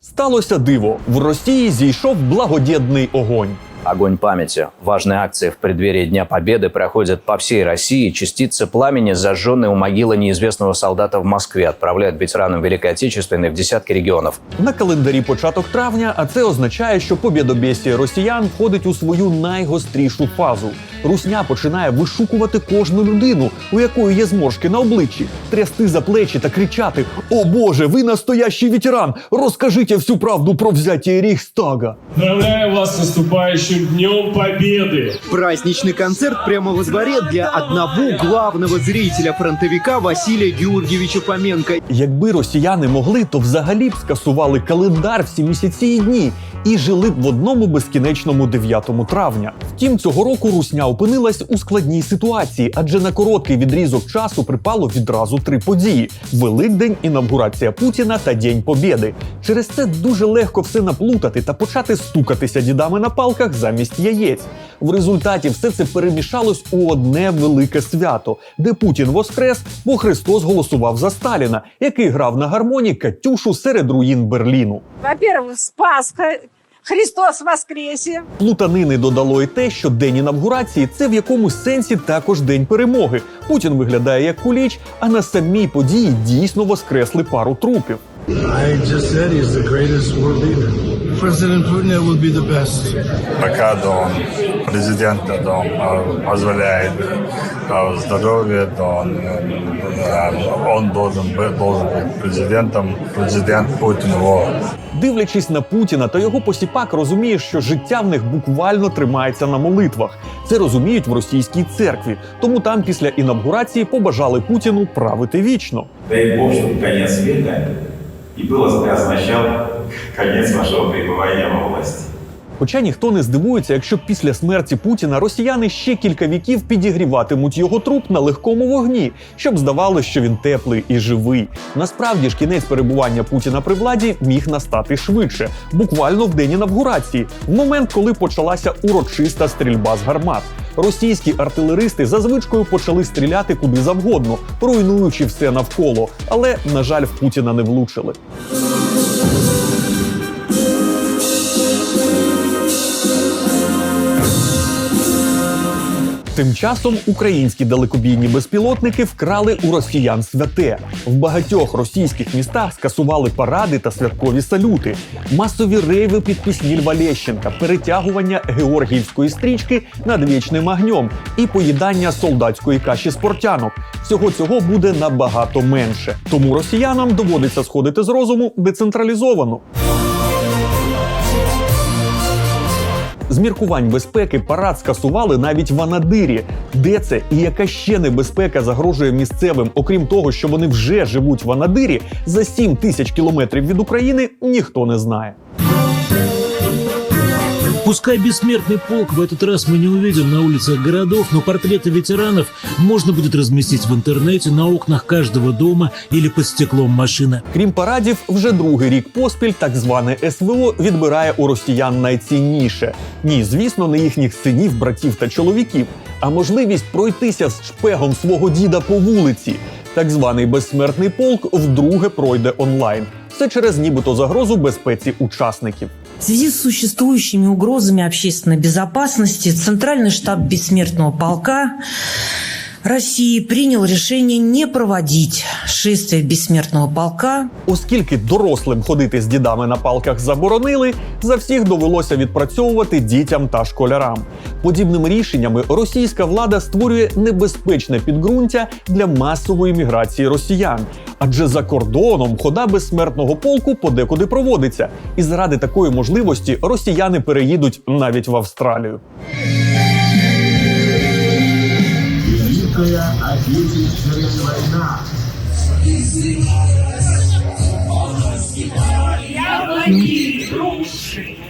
Сталося диво. В Росії зійшов благодєдний огонь. Огонь памяти. Важные акции в преддверии Дня Победы проходят по всей России. Частицы пламени, зажженные у могилы неизвестного солдата в Москве, отправляют ветеранам Великой Отечественной в десятки регионов. На календарі початок травня, а це означає, що побєдобєсія росіян входить у свою найгострішу фазу. Русня починає вишукувати кожну людину, у якої є зморшки на обличчі, трясти за плечі та кричати: О Боже, ви настоящий ветеран! Розкажіть всю правду про взяття Рейхстага. Поздравляю вас с наступающим Днем Победы! Праздничный концерт прямо во дворе для одного главного зрителя фронтовика Василия Георгиевича Поменко. Якби росіяни могли, то взагалі б скасували календар всі місяці і дні і жили б в одному безкінечному 9 травня. Втім, цього року русня опинилась у складній ситуації, адже на короткий відрізок часу припало відразу три події: Великдень, інавгурація Путіна та День Побєди. Через це дуже легко все наплутати та почати стукатися дідами на палках замість яєць. В результаті все це перемішалось у одне велике свято, де Путін воскрес, бо Христос голосував за Сталіна, який грав на гармоні Катюшу серед руїн Берліну. Во-первых, спас Христос воскресе. Плутанини додало й те, що день інавгурації це в якомусь сенсі також день перемоги. Путін виглядає як куліч, а на самій події дійсно воскресли пару трупів. I just said he's the greatest world leader. President Putin it will be the best. пока Дон, президента Дон э, позволяет э, здоровье Дон, э, он должен быть, должен быть президентом, президент Путин его. Дивлячись на Путіна та його посіпак, розумієш, що життя в них буквально тримається на молитвах. Це розуміють в російській церкві. Тому там після інавгурації побажали Путіну правити вічно. дай Бог, чтобы конец света и было означал конец вашего пребывания во власти. Хоча ніхто не здивується, якщо після смерті Путіна росіяни ще кілька віків підігріватимуть його труп на легкому вогні, щоб здавалося, що він теплий і живий. Насправді ж кінець перебування Путіна при владі міг настати швидше, буквально в день інавгурації, в момент, коли почалася урочиста стрільба з гармат. Російські артилеристи за звичкою почали стріляти куди завгодно, руйнуючи все навколо. Але, на жаль, в Путіна не влучили. Тим часом українські далекобійні безпілотники вкрали у росіян святе. В багатьох російських містах скасували паради та святкові салюти, масові рейви під пісні Льва Лещенка, перетягування георгіївської стрічки над вічним огнем і поїдання солдатської каші спортянок. Всього цього буде набагато менше. Тому росіянам доводиться сходити з розуму децентралізовано. З міркувань безпеки парад скасували навіть в Анадирі. Де це і яка ще небезпека загрожує місцевим, окрім того, що вони вже живуть в Анадирі за 7 тисяч кілометрів від України, ніхто не знає. Пускай бессмертный полк в этот раз мы не увидим на улицах городов, но портреты ветеранов можно будет разместить в интернете на окнах каждого дома или под стеклом машины. Крім парадів, вже другий рік поспіль так зване СВО відбирає у росіян найцінніше. Ні, звісно, не їхніх синів, братів та чоловіків, а можливість пройтися з шпегом свого діда по вулиці. Так званий безсмертний полк вдруге пройде онлайн. Все через нібито загрозу безпеці учасників. В связи с существующими угрозами общественной безопасности Центральный штаб Бессмертного полка России принял решение не проводить шествие Бессмертного полка Оскільки дорослим ходити з дідами на палках заборонили, за всіх довелося відпрацьовувати дітям та школярам. Подібними рішеннями російська влада створює небезпечне підґрунтя для масової міграції росіян. Адже за кордоном хода безсмертного полку подекуди проводиться, і заради такої можливості росіяни переїдуть навіть в Австралію. Великая Отечественная война. Яблоки груши оплыли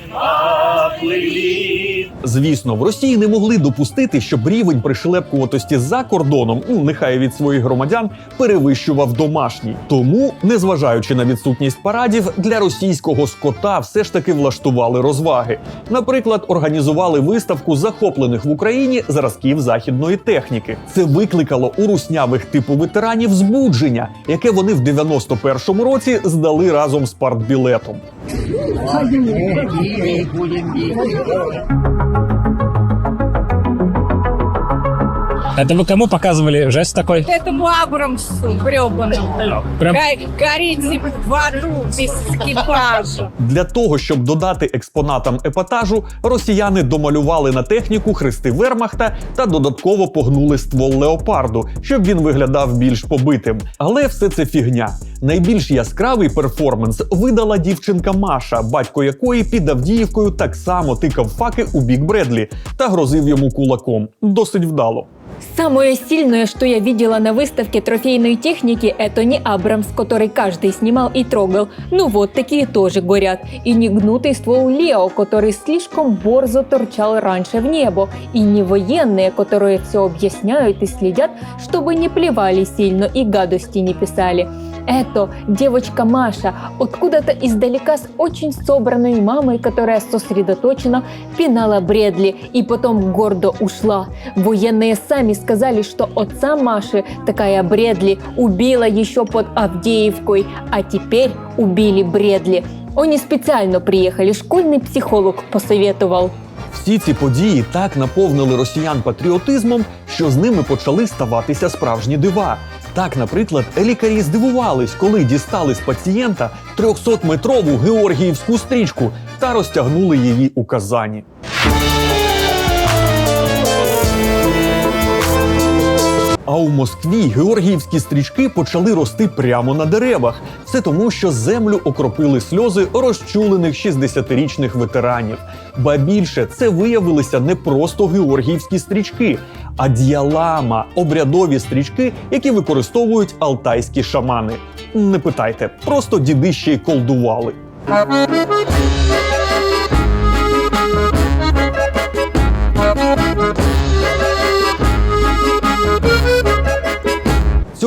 Звісно, в Росії не могли допустити, щоб рівень пришлепкуватості за кордоном, ну нехай від своїх громадян, перевищував домашній. Тому, незважаючи на відсутність парадів, для російського скота все ж таки влаштували розваги. Наприклад, організували виставку захоплених в Україні зразків західної техніки. Це викликало у руснявих типу ветеранів збудження, яке вони в 91-му році здали разом з партбілетом. Büyük bulun büyük. Это вы кому показывали жест такой? Этому Абрамсу гребаному. Прям Горите в аду без экипажа. Для того, щоб додати експонатам епатажу, росіяни домалювали на техніку хрести Вермахта та додатково погнули ствол леопарду, щоб він виглядав більш побитим. Але все це фігня. Найбільш яскравий перформанс видала дівчинка Маша, батько якої під Авдіївкою так само тикав факи у бік Бредлі та грозив йому кулаком. Досить вдало. Самое сильное, что я видела на выставке трофейной техники, это не Абрамс, который каждый снимал и трогал. Ну вот, такие тоже горят. И не гнутый ствол Лео, который слишком борзо торчал раньше в небо. И не военные, которые все объясняют и следят, чтобы не плевали сильно и гадости не писали. Это девочка Маша, откуда-то издалека с очень собранной мамой, которая сосредоточенно пинала Бредли и потом гордо ушла. Военные сами сказали, что отца Маши, такая Бредли, убила еще под Авдеевкой, а теперь убили Бредли. Они специально приехали, школьный психолог посоветовал. Всі ці події так наповнили росіян патріотизмом, що з ними почали ставатися справжні дива. Так, наприклад, лікарі здивувались, коли дістали з пацієнта 300-метрову георгіївську стрічку та розтягнули її у Казані. А у Москві георгіївські стрічки почали рости прямо на деревах. Це тому, що землю окропили сльози розчулених 60-річних ветеранів. Ба більше це виявилися не просто георгіївські стрічки, а діалама обрядові стрічки, які використовують алтайські шамани. Не питайте, просто діди ще й колдували.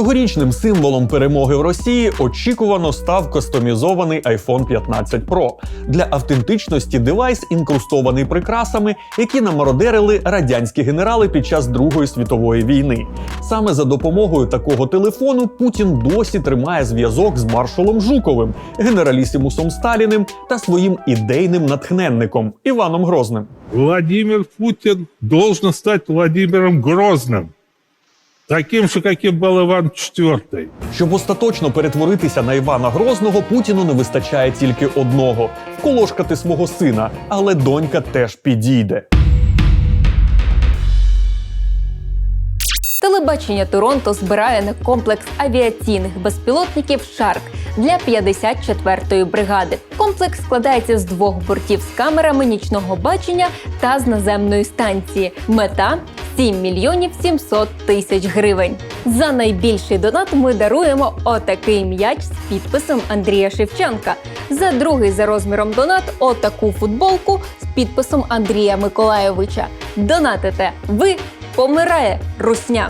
Цьогорічним символом перемоги в Росії очікувано став кастомізований iPhone 15 Pro. Для автентичності девайс інкрустований прикрасами, які намародерили радянські генерали під час Другої світової війни. Саме за допомогою такого телефону Путін досі тримає зв'язок з маршалом Жуковим, генералісімусом Сталіним та своїм ідейним натхненником Іваном Грозним. Владимир Путин должен стать Владимиром Грозным. Таким же, каким был Иван IV. Щоб остаточно перетворитися на Івана Грозного, Путіну не вистачає тільки одного вколошкати свого сина, але донька теж підійде. Телебачення Торонто збирає на комплекс авіаційних безпілотників Шарк для 54-ї бригади. Комплекс складається з двох бортів з камерами нічного бачення та з наземної станції. Мета 7 мільйонів 700 тисяч гривень. За найбільший донат ми даруємо отакий м'яч з підписом Андрія Шевченка. За другий за розміром донат отаку футболку з підписом Андрія Миколайовича. Донатите ви помирає русня.